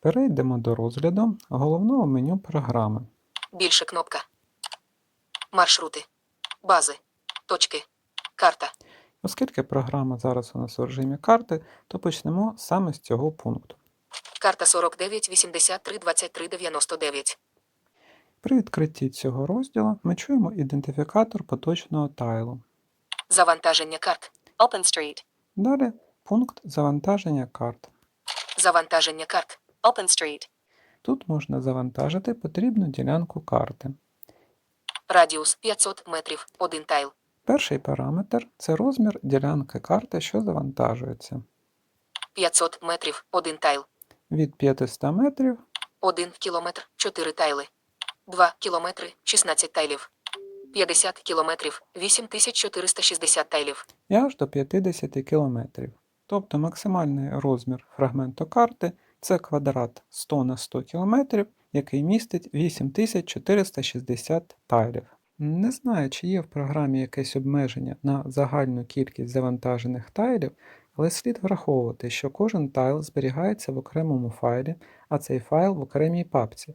Перейдемо до розгляду головного меню програми. Більше кнопка. Маршрути. Бази. Точки. Карта. Оскільки програма зараз у нас у режимі карти, то почнемо саме з цього пункту. Карта 49 83 23 99. При відкритті цього розділу ми чуємо ідентифікатор поточного тайлу. Завантаження карт. OpenStreet. Далі пункт завантаження карт. Завантаження карт. OpenStreet. Тут можна завантажити потрібну ділянку карти. Радіус 500 метрів. Один тайл. Перший параметр це розмір ділянки карти, що завантажується. 500 метрів. Один тайл. Від 500 метрів 1 кілометр 4 тайли. 2 кілометри 16 тайлів. 50 кілометрів 8460 тайлів. і аж до 50 км. Тобто максимальний розмір фрагменту карти це квадрат 100 на 100 км, який містить 8460 тайлів. Не знаю, чи є в програмі якесь обмеження на загальну кількість завантажених тайлів, але слід враховувати, що кожен тайл зберігається в окремому файлі, а цей файл в окремій папці.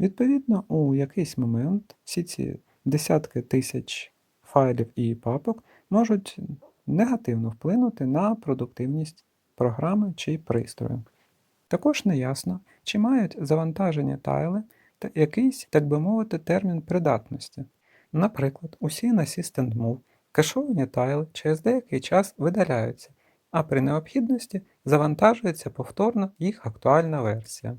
Відповідно, у якийсь момент всі ці десятки тисяч файлів і папок можуть негативно вплинути на продуктивність програми чи пристрою. Також неясно, чи мають завантажені тайли та якийсь, так би мовити, термін придатності. Наприклад, усі на System Move кешовані тайли через деякий час видаляються, а при необхідності завантажується повторно їх актуальна версія.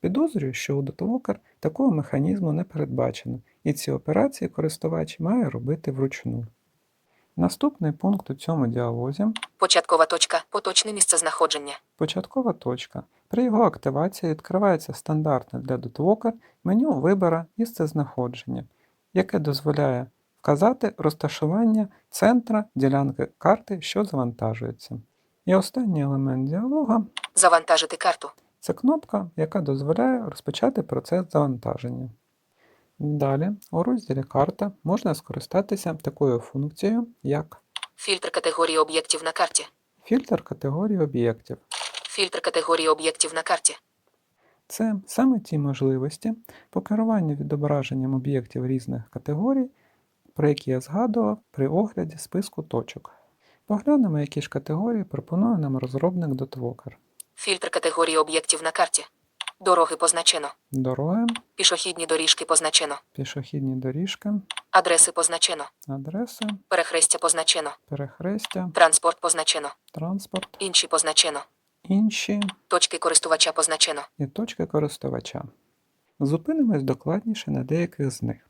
Підозрюю, що у Dotlocker такого механізму не передбачено, і ці операції користувач має робити вручну. Наступний пункт у цьому діалозі Початкова точка. Поточне місце знаходження. початкова точка. При його активації відкривається стандартне для Dotlocker меню вибора місцезнаходження, яке дозволяє вказати розташування центра ділянки карти, що завантажується. І останній елемент діалога Завантажити карту. це кнопка, яка дозволяє розпочати процес завантаження. Далі, у розділі Карта можна скористатися такою функцією, як Фільтр категорії об'єктів на карті. фільтр категорії об'єктів. Фільтр категорії об'єктів на карті. Це саме ті можливості по керуванню відображенням об'єктів різних категорій, про які я згадував при огляді списку точок. Поглянемо, які ж категорії пропонує нам розробник Dotlocker. Фільтр категорії об'єктів на карті. Дороги позначено. Дороги, Пішохідні доріжки позначено. пішохідні доріжки, Адреси позначено. адреси, Перехрестя позначено. перехрестя, Транспорт позначено. транспорт, Інші позначено. інші Точки користувача позначено. і точки користувача. Зупинимось докладніше на деяких з них.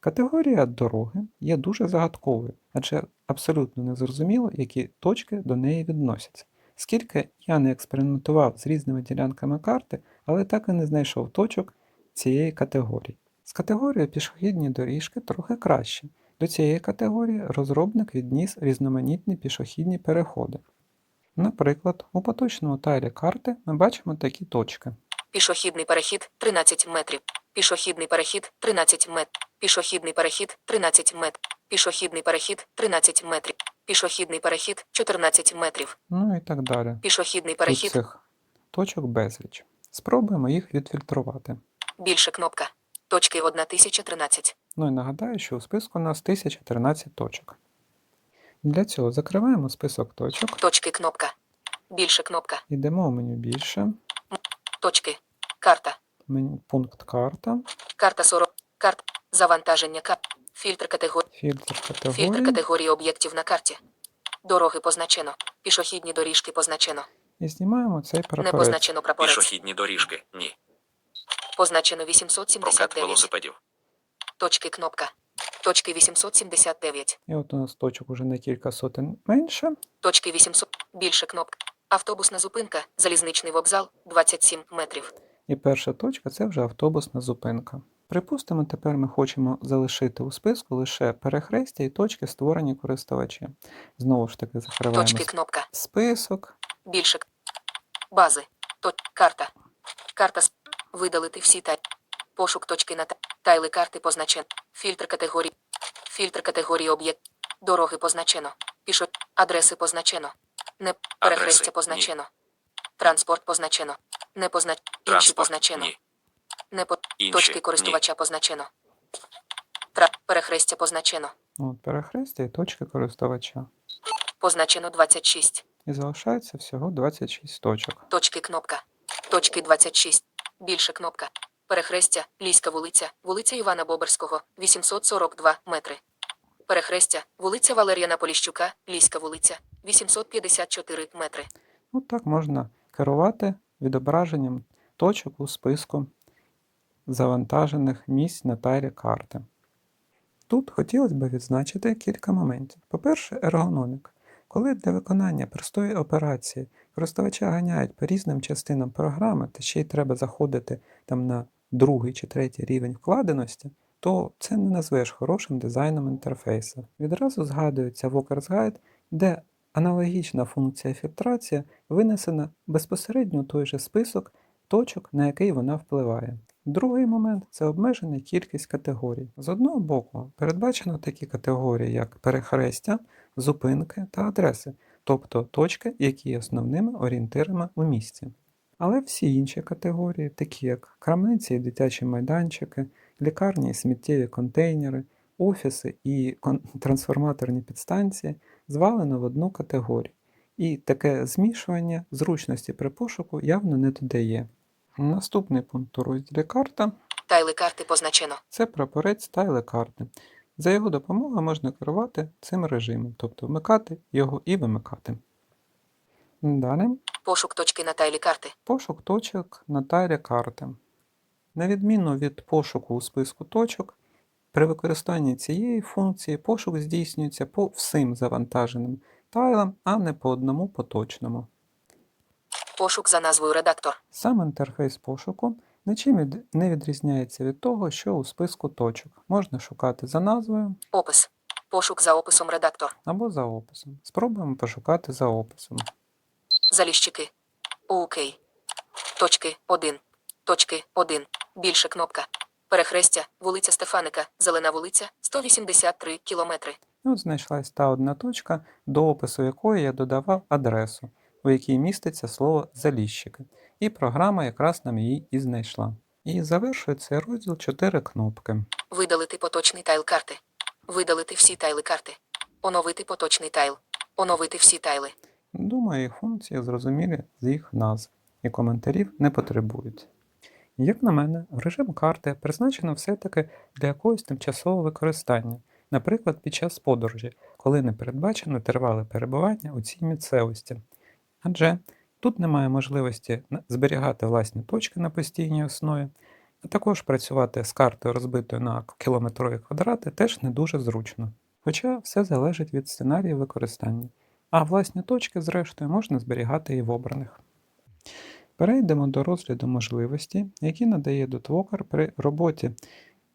Категорія дороги є дуже загадковою, адже абсолютно незрозуміло, які точки до неї відносяться. Скільки я не експериментував з різними ділянками карти, але так і не знайшов точок цієї категорії. З категорією пішохідні доріжки трохи краще. До цієї категорії розробник відніс різноманітні пішохідні переходи. Наприклад, у поточному тайлі карти ми бачимо такі точки. Пішохідний перехід 13 метрів. Пішохідний перехід 13 метрів. Пішохідний перехід 13 метрів. Пішохідний перехід 13 метрів. Пішохідний перехід 14 метрів. Ну і так далі. Пішохідний Тут перехід цих точок безліч. Спробуємо їх відфільтрувати. більше кнопка. Точки 1013. Ну і нагадаю, що у списку у нас 1013 точок. Для цього закриваємо список точок, Точки кнопка. Більше кнопка. йдемо у меню більше, Точки. Карта. меню, пункт карта, Карта 40. Карт. Завантаження карт. Фільтр категорії. фільтр Фільтр категорії категорії об'єктів на карті. Дороги позначено. Пішохідні доріжки позначено. І знімаємо цей Не позначено прапорець. Пішохідні доріжки. Ні. Позначено Прокат 879. велосипедів. Точки кнопка. Точки 879. І от у нас точок уже на кілька сотень менше. Точки 800. Більше кнопка. Автобусна зупинка. Залізничний вокзал 27 метрів. І перша точка це вже автобусна зупинка. Припустимо, тепер ми хочемо залишити у списку лише перехрестя і точки, створені користувачем. Знову ж таки, закриваємо Точки кнопка. список. Більше. Бази. То... Карта. Карта. с- Видалити всі тай. Пошук точки на та... тайли карти позначено. Фільтр категорії. Фільтр категорії об'єкт. Дороги позначено. Пішо. Адреси позначено. Не перехрестя Адреси. Ні. позначено. Транспорт позначено. Не познач... Інші позначено. Ні. Не по... Інші. Точки Ні. користувача позначено. Тра... Перехрестя позначено. От, перехрестя і точки користувача. Позначено 26. І залишається всього 26 точок. Точки кнопка. Точки 26. Більше кнопка. Перехрестя, Ліська вулиця, вулиця Івана Боберського, 842 метри. Перехрестя, вулиця Валеріана Поліщука, Ліська вулиця, 854 метри. От так можна керувати відображенням точок у списку завантажених місць на тайлі карти. Тут хотілося б відзначити кілька моментів. По-перше, ергономіка. Коли для виконання простої операції користувача ганяють по різним частинам програми, та ще й треба заходити там на другий чи третій рівень вкладеності, то це не назвеш хорошим дизайном інтерфейсу. Відразу згадується Walker's Guide, де аналогічна функція фільтрація винесена безпосередньо у той же список точок, на який вона впливає. Другий момент це обмежена кількість категорій. З одного боку, передбачено такі категорії, як перехрестя, зупинки та адреси, тобто точки, які є основними орієнтирами у місті. Але всі інші категорії, такі як крамниці і дитячі майданчики, лікарні і сміттєві контейнери, офіси і трансформаторні підстанції, звалено в одну категорію. І таке змішування зручності при пошуку явно не додає. Наступний пункт у розділі карта Тайли карти позначено. це прапорець тайли карти. За його допомогою можна керувати цим режимом, тобто вмикати його і вимикати. Далі Пошук точки на тайлі карти. пошук точок на тайлі карти. На відміну від пошуку у списку точок, при використанні цієї функції пошук здійснюється по всім завантаженим тайлам, а не по одному поточному. Пошук за назвою редактор. Сам інтерфейс пошуку нічим не відрізняється від того, що у списку точок. Можна шукати за назвою Опис. Пошук за описом редактор. або за описом. Спробуємо пошукати за описом. Заліщики. Окей. Точки 1. Точки 1. Більше кнопка. Перехрестя, вулиця Стефаника, Зелена вулиця, 183 кілометри. І от знайшлась та одна точка, до опису якої я додавав адресу, у якій міститься слово заліщики. І програма якраз нам її і знайшла. І завершує цей розділ чотири кнопки. Видалити поточний тайл карти. Видалити всі тайли карти. Оновити поточний тайл. Оновити всі тайли. Думаю, їх функції зрозумілі з їх назв, і коментарів не потребують. Як на мене, режим карти призначено все-таки для якогось тимчасового використання, наприклад, під час подорожі, коли не передбачено тривале перебування у цій місцевості. Адже тут немає можливості зберігати власні точки на постійній основі, а також працювати з картою, розбитою на кілометрові квадрати, теж не дуже зручно. Хоча все залежить від сценарію використання. А власні точки, зрештою, можна зберігати і в обраних. Перейдемо до розгляду можливості, які надає DotWalker при роботі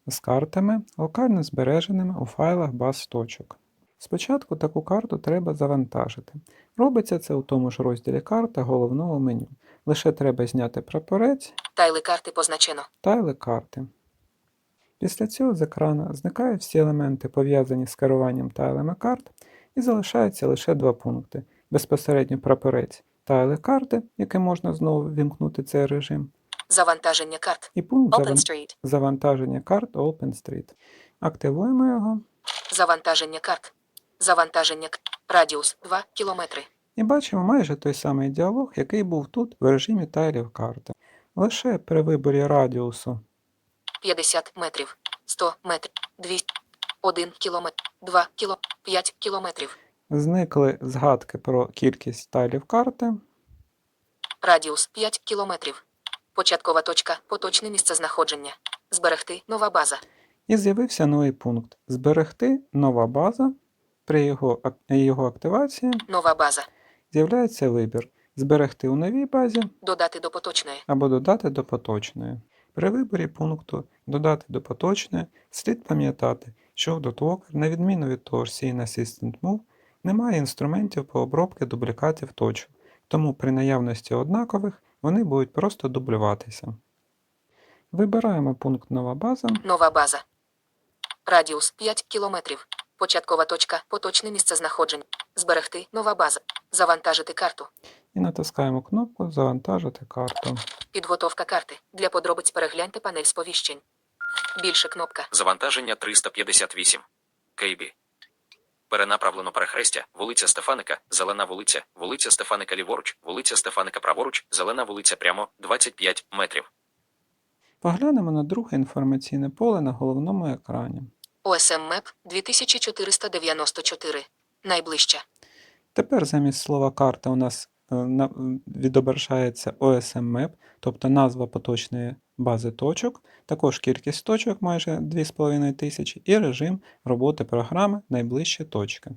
з картами, локально збереженими у файлах баз точок. Спочатку таку карту треба завантажити. Робиться це у тому ж розділі карта головного меню. Лише треба зняти прапорець Тайли карти позначено. тайли карти. Після цього з екрану зникають всі елементи, пов'язані з керуванням тайлами карт, і залишаються лише два пункти: безпосередньо прапорець тайли карти, яким можна знову вімкнути цей режим, Завантаження карт. і пункт Open Street. завантаження карт OpenStreet. Активуємо його Завантаження карт. Завантаження Радіус 2 кілометри. і бачимо майже той самий діалог, який був тут в режимі тайлів карти. Лише при виборі радіусу 50 метрів. 100 метрів. 200. 1 кілометр. 2 кіло. 5 кілометрів. зникли згадки про кількість тайлів карти. Радіус 5 кілометрів. Початкова точка. Поточне місце знаходження. Зберегти. Нова база. І з'явився новий пункт Зберегти нова база. При його, його активації Нова база. з'являється вибір Зберегти у новій базі Додати до поточної. або додати до поточної. При виборі пункту Додати до поточної слід пам'ятати, що в DotWalker, на відміну від того ж Scene Assistant Move, немає інструментів по обробці дублікатів точок, тому при наявності однакових вони будуть просто дублюватися. Вибираємо пункт Нова база. Нова база. Радіус 5 кілометрів. Початкова точка. Поточне місце знаходження. Зберегти. Нова база. Завантажити карту. і натискаємо кнопку Завантажити карту. Підготовка карти. Для подробиць перегляньте панель сповіщень. Більше кнопка. Завантаження 358. Кейбі. Перенаправлено перехрестя, вулиця Стефаника, зелена вулиця, вулиця Стефаника ліворуч, вулиця Стефаника праворуч, зелена вулиця прямо 25 метрів. Поглянемо на друге інформаційне поле на головному екрані. OSM Map 2494. Найближча. Тепер замість слова карта у нас е, відображається OSM Map, тобто назва поточної бази точок, також кількість точок майже 2500 і режим роботи програми найближчі точки.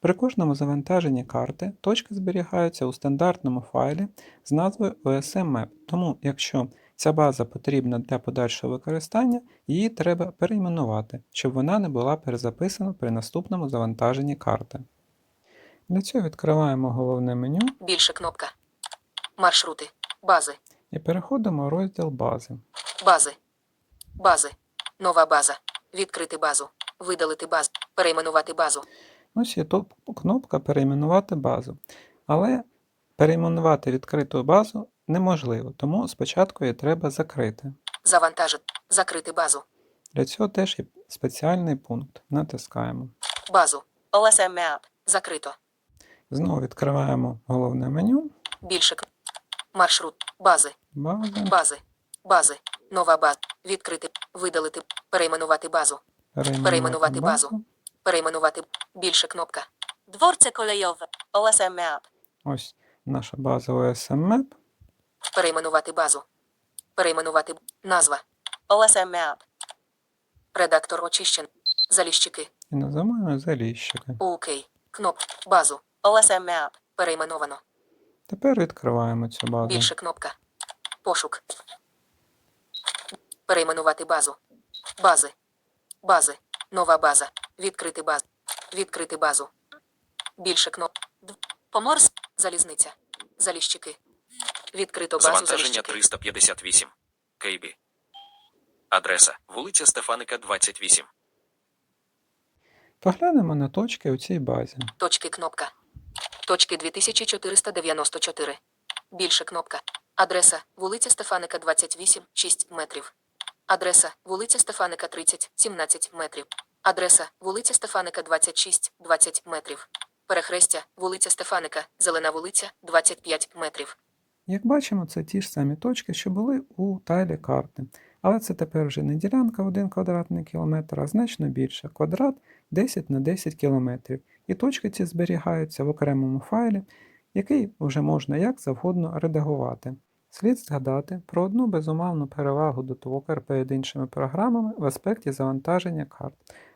При кожному завантаженні карти точки зберігаються у стандартному файлі з назвою OSM Map, тому якщо ця база потрібна для подальшого використання, її треба перейменувати, щоб вона не була перезаписана при наступному завантаженні карти. Для цього відкриваємо головне меню Більше кнопка. Маршрути. Бази. і переходимо у розділ бази. Бази. Бази. Нова база. Відкрити базу. Видалити базу. Перейменувати базу. Ось є топ кнопка Перейменувати базу. Але перейменувати відкриту базу неможливо, тому спочатку її треба закрити. Завантажити. Закрити базу. Для цього теж є спеціальний пункт. Натискаємо. Базу. OSM map. Закрито. Знову відкриваємо головне меню. Більше Маршрут. Бази. База. Бази. Бази. Нова база. Відкрити. Видалити. Перейменувати базу. Перейменувати базу. Перейменувати. Більше кнопка. Dworce kolejowe. OSM map. Ось наша база OSM Map. Перейменувати базу. Перейменувати. Назва. OSM map. Редактор очищен. Заліщики. І називаємо заліщики. Окей. Кноп. Базу. OSM map. Перейменовано. Тепер відкриваємо цю базу. Більше кнопка. Пошук. Перейменувати базу. Бази. Бази. Нова база. Відкрити базу. Відкрити базу. Більше кноп. Поморс. Залізниця. Заліщики. Відкрито базу Завантаження 358. Кейбі. Адреса вулиця Стефаника 28. Поглянемо на точки у цій базі. Точки кнопка. Точки 2494. Більше кнопка. Адреса вулиця Стефаника 28, 6 метрів. Адреса вулиця Стефаника 30, 17 метрів. Адреса вулиця Стефаника 26, 20 метрів. Перехрестя вулиця Стефаника, зелена вулиця 25 метрів. Як бачимо, це ті ж самі точки, що були у тайлі карти. Але це тепер вже не ділянка 1 квадратний кілометр, а значно більше квадрат 10 на 10 кілометрів. І точки ці зберігаються в окремому файлі, який вже можна як завгодно редагувати. Слід згадати про одну безумовну перевагу Dotwalker перед іншими програмами в аспекті завантаження карт,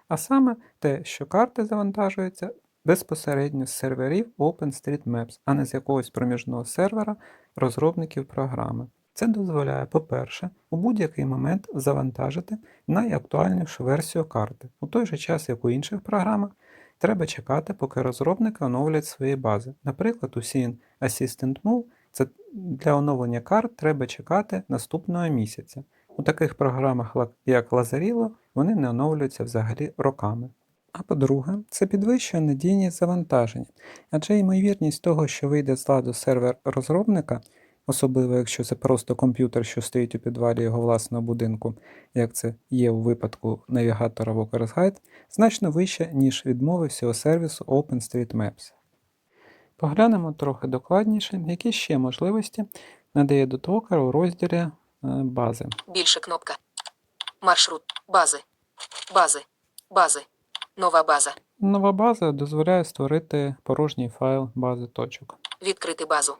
а саме те, що карти завантажуються безпосередньо з серверів OpenStreetMaps, а не з якогось проміжного сервера розробників програми. Це дозволяє, по-перше, у будь-який момент завантажити найактуальнішу версію карти, у той же час, як у інших програмах, треба чекати, поки розробники оновлять свої бази. Наприклад, у Scene Assistant Move це для оновлення карт треба чекати наступного місяця. У таких програмах, як Lazarillo, вони не оновлюються взагалі роками. А по-друге, це підвищує надійність завантаження, адже ймовірність того, що вийде з ладу сервер розробника, особливо якщо це просто комп'ютер, що стоїть у підвалі його власного будинку, як це є у випадку навігатора Walker's Guide, значно вища, ніж відмови всього сервісу OpenStreetMaps. Поглянемо трохи докладніше, які ще можливості надає Dotwalker у розділі е, бази. Більше кнопка. Маршрут. Бази. Бази. Бази. Нова база. Нова база дозволяє створити порожній файл бази точок. Відкрити базу.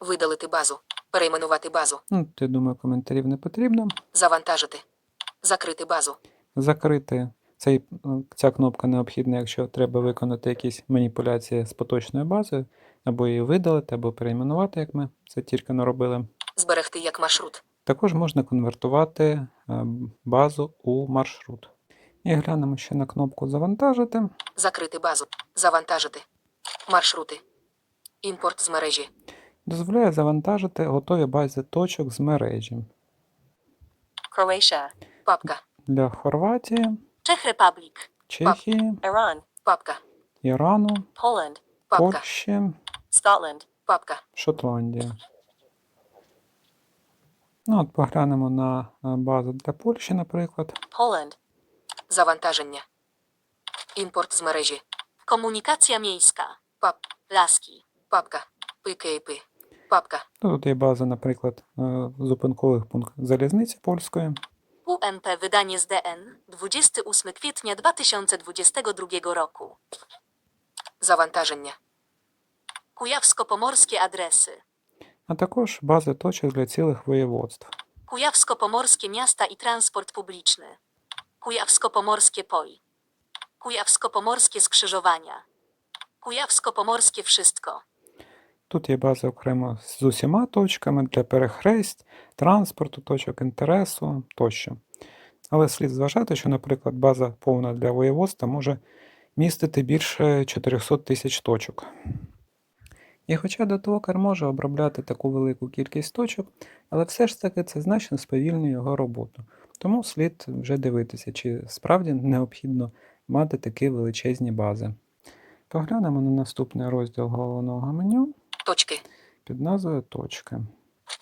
Видалити базу. Перейменувати базу. Ну, я думаю, коментарів не потрібно. Завантажити. Закрити базу. Закрити цей, ця кнопка необхідна, якщо треба виконати якісь маніпуляції з поточною базою, або її видалити, або перейменувати, як ми це тільки не робили. Зберегти як маршрут. Також можна конвертувати е, базу у маршрут. І глянемо ще на кнопку Завантажити. Закрити базу. Завантажити. Маршрути. Імпорт з мережі. Дозволяє завантажити готові бази точок з мережі Croatia. Папка. для Хорватії, Czech Republic. Чехії, Iran. Папка. Ірану, Poland. Папка. Польщі, Scotland. Папка. Шотландія. Ну, от поглянемо на е, базу для Польщі, наприклад. Poland. Завантаження. Імпорт з мережі. Komunikacja miejska. Пап. Laski. Папка. ПКІП. Папка. Тут є база, наприклад, е, зупинкових пунктів залізниці польської. UMP wydanie z DN 28 kwietnia 2022 roku. Завантаження. Kujawsko-pomorskie adresy. а також бази точок для цілих воєводств. Kujawsko-pomorskie miasta i transport publiczny. Kujawsko-pomorskie POI. Kujawsko-pomorskie skrzyżowania. Kujawsko-pomorskie wszystko. Тут є база окремо з усіма точками для перехресть, транспорту, точок інтересу тощо. Але слід зважати, що, наприклад, база повна для воєводства може містити більше 400 тисяч точок. І хоча Dotwalker може обробляти таку велику кількість точок, але все ж таки це значно сповільнює його роботу. Тому слід вже дивитися, чи справді необхідно мати такі величезні бази. Поглянемо на наступний розділ головного меню Точки. під назвою Точки.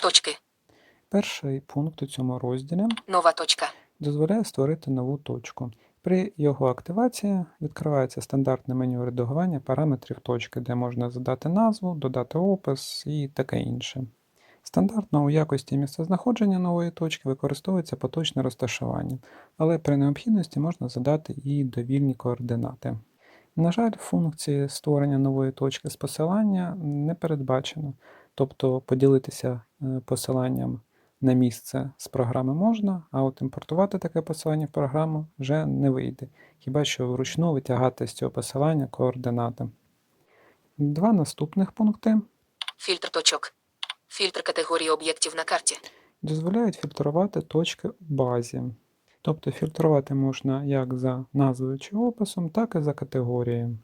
Точки. Перший пункт у цьому розділі Нова точка. дозволяє створити нову точку. При його активації відкривається стандартне меню редагування параметрів точки, де можна задати назву, додати опис і таке інше. Стандартно у якості місцезнаходження нової точки використовується поточне розташування, але при необхідності можна задати і довільні координати. На жаль, функції створення нової точки з посилання не передбачено, тобто поділитися е, посиланням на місце з програми можна, а от імпортувати таке посилання в програму вже не вийде, хіба що вручну витягати з цього посилання координати. Два наступних пункти Фільтр точок. Фільтр категорії об'єктів на карті. дозволяють фільтрувати точки у базі. Тобто фільтрувати можна як за назвою чи описом, так і за категорією.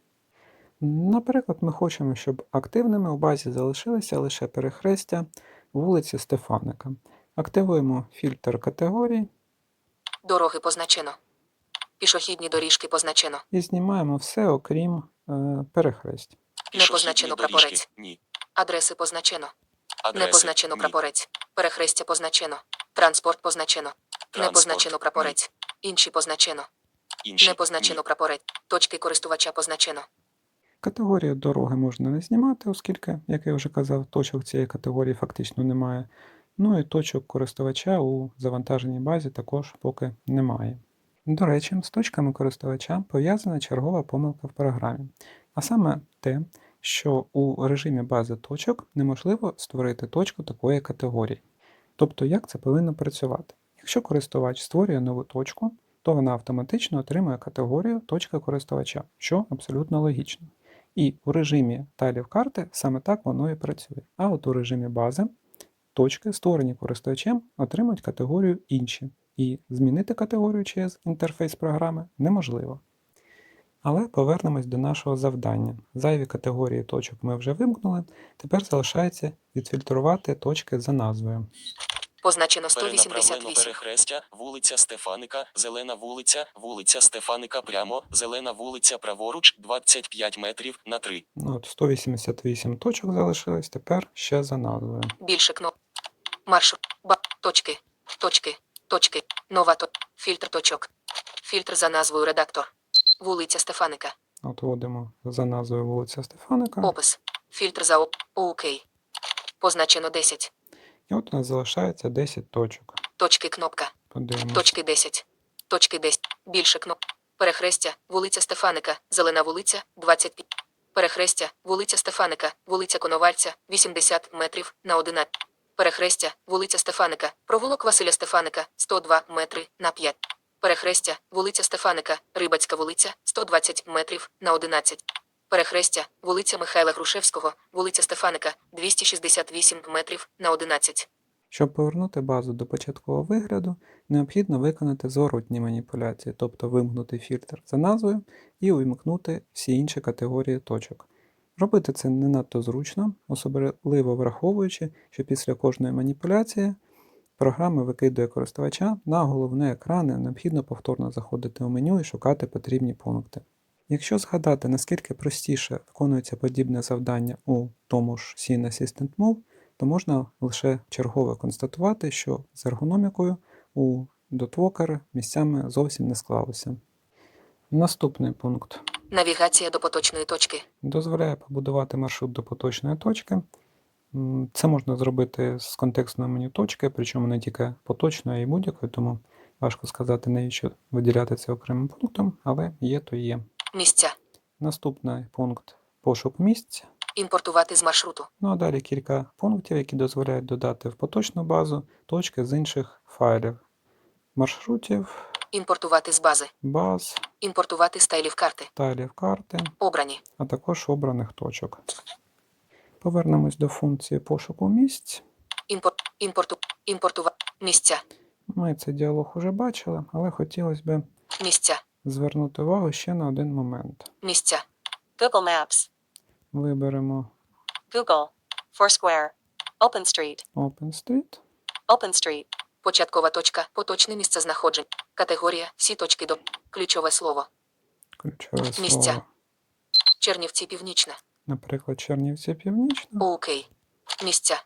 Наприклад, ми хочемо, щоб активними у базі залишилися лише перехрестя вулиці Стефаника. Активуємо фільтр категорій Дороги позначено. Пішохідні доріжки позначено. і знімаємо все, окрім е, перехресть. Не позначено прапорець. Ні. Адреси позначено. Адреси. Не позначено прапорець. Перехрестя позначено. Транспорт позначено. Не позначено прапорець. Інші позначено. Інші. Не позначено прапорець. Точки користувача позначено. Категорію дороги можна не знімати, оскільки, як я вже казав, точок цієї категорії фактично немає. Ну і точок користувача у завантаженій базі також поки немає. До речі, з точками користувача пов'язана чергова помилка в програмі, а саме те, що у режимі бази точок неможливо створити точку такої категорії. Тобто, як це повинно працювати? Якщо користувач створює нову точку, то вона автоматично отримує категорію точка користувача, що абсолютно логічно. І у режимі тайлів карти саме так воно і працює. А от у режимі бази точки, створені користувачем, отримують категорію інші. І змінити категорію через інтерфейс програми неможливо. Але повернемось до нашого завдання. Зайві категорії точок ми вже вимкнули, тепер залишається відфільтрувати точки за назвою. Позначено Перенаправлено 188. перехрестя, вулиця Стефаника, зелена вулиця, вулиця Стефаника прямо, зелена вулиця праворуч, 25 метрів на 3. Ну, От 188 точок залишилось, тепер ще за назвою. Більше кноп. Маршрут. Ба. Точки. Точки. Точки. Нова то. Фільтр точок. Фільтр за назвою редактор. Вулиця Стефаника. От вводимо за назвою вулиця Стефаника. Опис. Фільтр за оп. Окей. Позначено 10. І от у нас залишається 10 точок. Точки кнопка. Подивимось. Точки 10. Точки 10. Більше кноп. Перехрестя. Вулиця Стефаника. Зелена вулиця. 25. Перехрестя. Вулиця Стефаника. Вулиця Коновальця. 80 метрів на 11. Перехрестя. Вулиця Стефаника. Провулок Василя Стефаника. 102 метри на 5. Перехрестя. Вулиця Стефаника. Рибацька вулиця. 120 метрів на 11. Перехрестя. Вулиця Михайла Грушевського. Вулиця Стефаника. 268 метрів на 11. Щоб повернути базу до початкового вигляду, необхідно виконати зворотні маніпуляції, тобто вимкнути фільтр за назвою і увімкнути всі інші категорії точок. Робити це не надто зручно, особливо враховуючи, що після кожної маніпуляції програма викидує користувача на головний екран і необхідно повторно заходити у меню і шукати потрібні пункти. Якщо згадати, наскільки простіше виконується подібне завдання у тому ж Scene Assistant Move, то можна лише чергово констатувати, що з ергономікою у дотвокер місцями зовсім не склалося. Наступний пункт Навігація до поточної точки. дозволяє побудувати маршрут до поточної точки. Це можна зробити з контекстного меню точки, причому не тільки поточної, а й будь-якої, тому важко сказати, навіщо виділяти це окремим пунктом, але є то є. Місця. Наступний пункт пошук місць. Імпортувати з маршруту. Ну а далі кілька пунктів, які дозволяють додати в поточну базу точки з інших файлів, маршрутів, Імпортувати з бази. баз, Імпортувати стайлів карти. тайлів карти, Обрані. а також обраних точок. Повернемось до функції пошуку місць. Імпорт. Імпорту. Імпортувати. Місця. Ми цей діалог уже бачили, але хотілося б Місця. звернути увагу ще на один момент. Місця. Google Maps, Виберемо Google, Foursquare, OpenStreet, OpenStreet, OpenStreet, Початкова точка. Поточне місце знаходження. Категорія. Всі точки до. Ключове слово. ключове Місця. слово, Чернівці Північне. Наприклад, Чернівці Північна, Окей. Місця.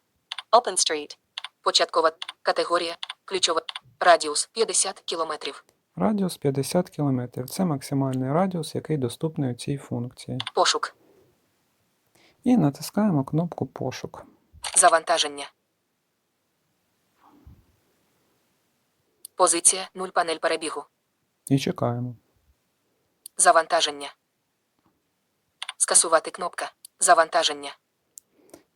OpenStreet, Початкова категорія. Ключове. Радіус 50 кілометрів. радіус 50 км. Це максимальний радіус, який доступний у цій функції. Пошук. І натискаємо кнопку пошук. Завантаження. Позиція 0 панель перебігу. І чекаємо. Завантаження. Скасувати кнопка. Завантаження.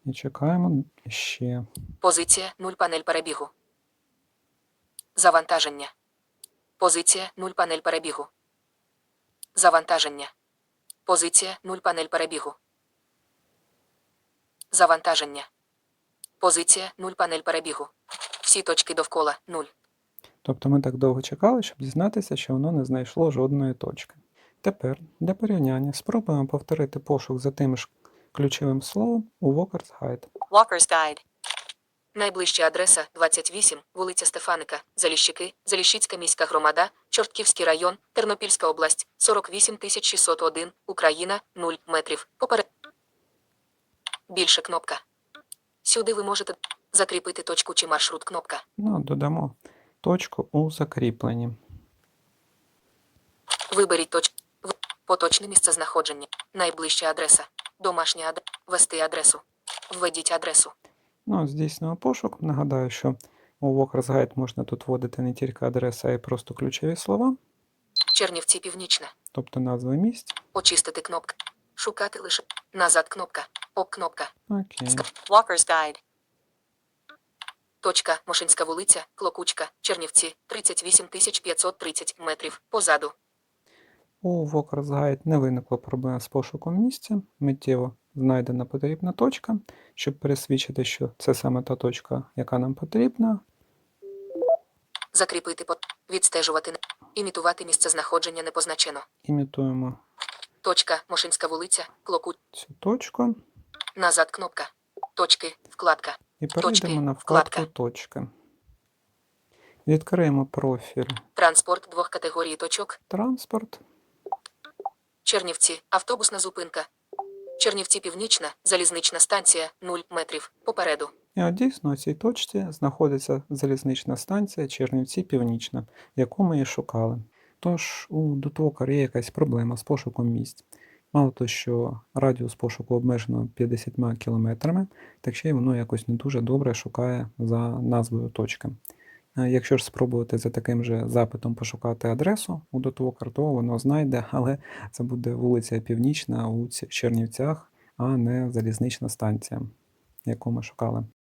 І чекаємо ще. Позиція 0 панель перебігу. Завантаження. Позиція 0 панель перебігу. Завантаження. Позиція 0 панель перебігу. Завантаження. Позиція 0 панель перебігу. Всі точки довкола 0. Тобто ми так довго чекали, щоб дізнатися, що воно не знайшло жодної точки. Тепер для порівняння спробуємо повторити пошук за тим ж ключовим словом у Walker's Guide. Walker's Guide, Найближча адреса 28, вулиця Стефаника, Заліщики, Заліщицька міська громада, Чортківський район, Тернопільська область, 48 601, Україна, 0 метрів. Поперед. Більше кнопка. Сюди ви можете закріпити точку чи маршрут кнопка. Ну, додамо точку у закріпленні. Виберіть точку. Поточне місце знаходження. Найближча адреса. Домашня адреса. Ввести адресу. Введіть адресу. Ну, здійснюємо пошук. Нагадаю, що у Walker's Guide можна тут вводити не тільки адреса, а й просто ключові слова, Чернівці Північне. тобто назви місць. Очистити кнопка. Шукати лише. Назад кнопка. Ок кнопка. Окей. Walker's Guide, Точка, Мошинська вулиця, Клокучка, Чернівці, 38 530 метрів. Позаду. У Walker's Guide не виникло проблем з пошуком місця. Миттєво знайдена потрібна точка. Щоб пересвідчити, що це саме та точка, яка нам потрібна, Закріпити відстежувати. Імітувати місце знаходження не позначено. імітуємо Точка, Мошинська вулиця, Клоку. цю точку Назад кнопка. Точки, вкладка. і перейдемо на вкладку вкладка. точки. Відкриємо профіль Транспорт двох категорій точок. транспорт. Чернівці, автобусна зупинка. Чернівці Північна, залізнична станція, 0 метрів. Попереду. І от дійсно у цій точці знаходиться залізнична станція Чернівці Північна, яку ми і шукали. Тож у Dotwalker є якась проблема з пошуком місць. Мало того, що радіус пошуку обмежено 50 кілометрами, так ще й воно якось не дуже добре шукає за назвою точки. Е, Якщо ж спробувати за таким же запитом пошукати адресу у дотвокер, то воно знайде, але це буде вулиця Північна у Чернівцях, а не залізнична станція, яку ми шукали.